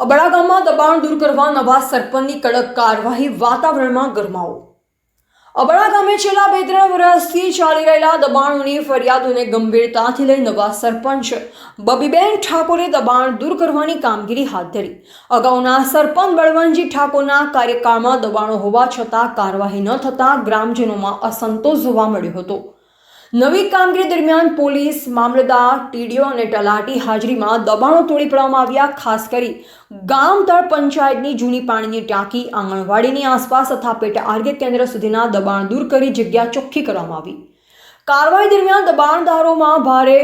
અબડા ગામમાં દબાણ દૂર કરવા નવા સરપંચની કડક કાર્યવાહી, વાતાવરણમાં ગરમાવો. અબડા ગામે છેલ્લા બે ત્રણ વર્ષથી ચાલી રહેલા દબાણોની ફરિયાદોને ગંભીરતાથી લઈ નવા સરપંચ બબીબેન ઠાકોરે દબાણ દૂર કરવાની કામગીરી હાથ ધરી. અગાઉના સરપંચ બળવંતજી ઠાકોરના કાર્યકાળમાં દબાણો હોવા છતાં કાર્યવાહી ન થતાં ગ્રામજનોમાં અસંતોષ જોવા મળ્યો હતો. નવી કામગીરી દરમિયાન પોલીસ મામલતદાર, ટીડીઓ અને તલાટી હાજરીમાં દબાણો તોડી પાડવામાં આવ્યા, ખાસ કરી ગામ તળ પંચાયતની જૂની પાણીની ટાંકી, આંગણવાડીની આસપાસ તથા પેટા આરોગ્ય કેન્દ્ર સુધીના દબાણ દૂર કરી જગ્યા ચોખ્ખી કરવામાં આવી. કાર્યવાહી દરમિયાન દબાણદારોમાં ભારે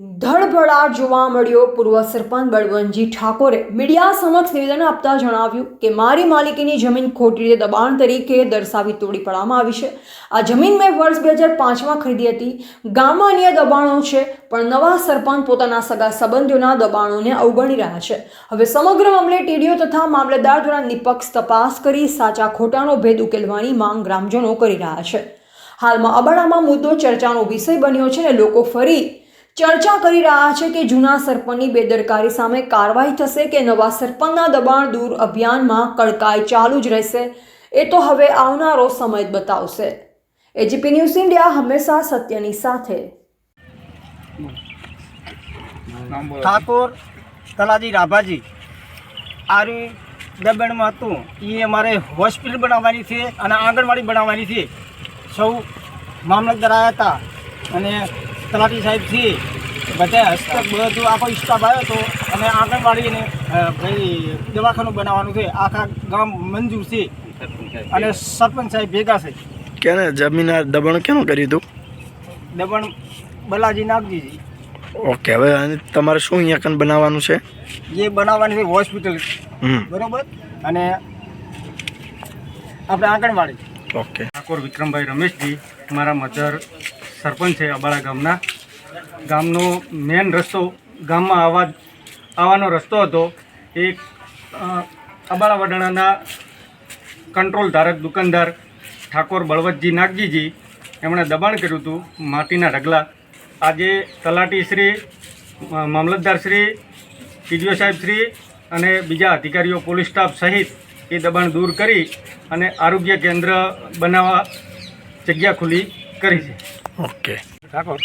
ધડભડાટ જોવા મળ્યો પૂર્વ સરપંચ બળવંતજી ઠાકોરે. મીડિયા સમક્ષ નિવેદન આપતા જણાવ્યું કે, મારી માલિકીની જમીન ખોટી રીતે દબાણ તરીકે દર્શાવી તોડી પાડવામાં આવી છે. આ જમીન મેં વર્ષ બે હજાર પાંચમાં ખરીદી હતી. ગામમાં અન્ય દબાણો છે, પણ નવા સરપંચ પોતાના સગા સંબંધીઓના દબાણોને અવગણી રહ્યા છે. હવે સમગ્ર મામલે ટીડીઓ તથા મામલતદાર દ્વારા નિપક્ષ તપાસ કરી સાચા ખોટાનો ભેદ ઉકેલવાની માંગ ગ્રામજનો કરી રહ્યા છે. હાલમાં અબાડામાં મુદ્દો ચર્ચાનો વિષય બન્યો છે અને લોકો ફરી ચર્ચા કરી રહ્યા છે કે જૂના સરપંચની બેદરકારી સામે કાર્યવાહી થશે કે નવા સરપંચના દબાણ દૂર અભિયાનમાં કડકાઈ ચાલુ જ રહેશે? એ તો હવે આવનારો સમય જ બતાવશે. એજીપી ન્યૂઝ ઇન્ડિયા હંમેશા સત્યની સાથે. ઠાકોર તલાજી રાભાજી, આરી દબણમાં હતું. એ અમારે હોસ્પિટલ બનાવવાની છે અને આંગણવાડી બનાવવાની છે. સૌ મામલતદાર આવ્યા હતા અને તલાટી સાહેબથી બધા હસ્તક બધું આખો સ્ટાફ આવ્યો હતો. અને આંગણવાડીને ભાઈ દવાખાનું બનાવવાનું છે. આખા ગામ મંજૂર છે. અને સરપંચ સાહેબ ભેગા છે. કેને જમીન આ દબાણ કેનું કર્યું હતું? દબણ બલાજી નાગજીજી. ઓકે હવે તમારે શું અહીંયા કન બનાવવાનું છે? જે બનાવવાની છે હોસ્પિટલ. બરોબર? અને આપણે આંગણવાડી. ઓકે. ઠાકોર વિક્રમભાઈ રમેશજી મારા મધર સરપંચ છે અબાળા ગામના. ગામનો મેન રસ્તો, ગામમાં આવવા આવવાનો રસ્તો હતો. એ અબાળા વડાણાના કંટ્રોલ ધારક દુકાનદાર ઠાકોર બળવતજી નાગજીજી, એમણે દબાણ કર્યું હતું માટીના ઢગલા. આજે તલાટીશ્રી શ્રી મામલતદારશ્રી ટીડીઓ સાહેબશ્રી અને બીજા અધિકારીઓ, પોલીસ સ્ટાફ સહિત એ દબાણ દૂર કરી અને આરોગ્ય કેન્દ્ર બનાવવા જગ્યા ખુલ્લી કરી છે. ઓકે. ઠાકોર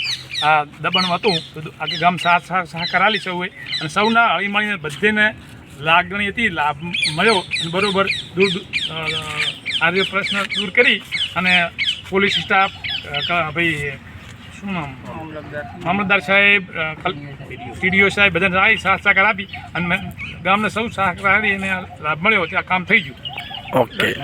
આ દબાણ હતું આખી ગામ સાથ સાથ સહકાર આલી સૌએ અને સૌના હળીમળીને બધેને લાગણી હતી લાભ મળ્યો અને બરાબર દૂર દૂર, અ, પ્રશ્ન દૂર કરી અને પોલીસ સ્ટાફ ભાઈ શું નામ? મામલતદાર. સાહેબ ટીડીઓ સાહેબ બધાને આવી સાથ સહકાર આપી અને ગામને સૌ સહકાર આપી અને લાભ મળ્યો ત્યાં કામ થઈ ગયું. ઓકે.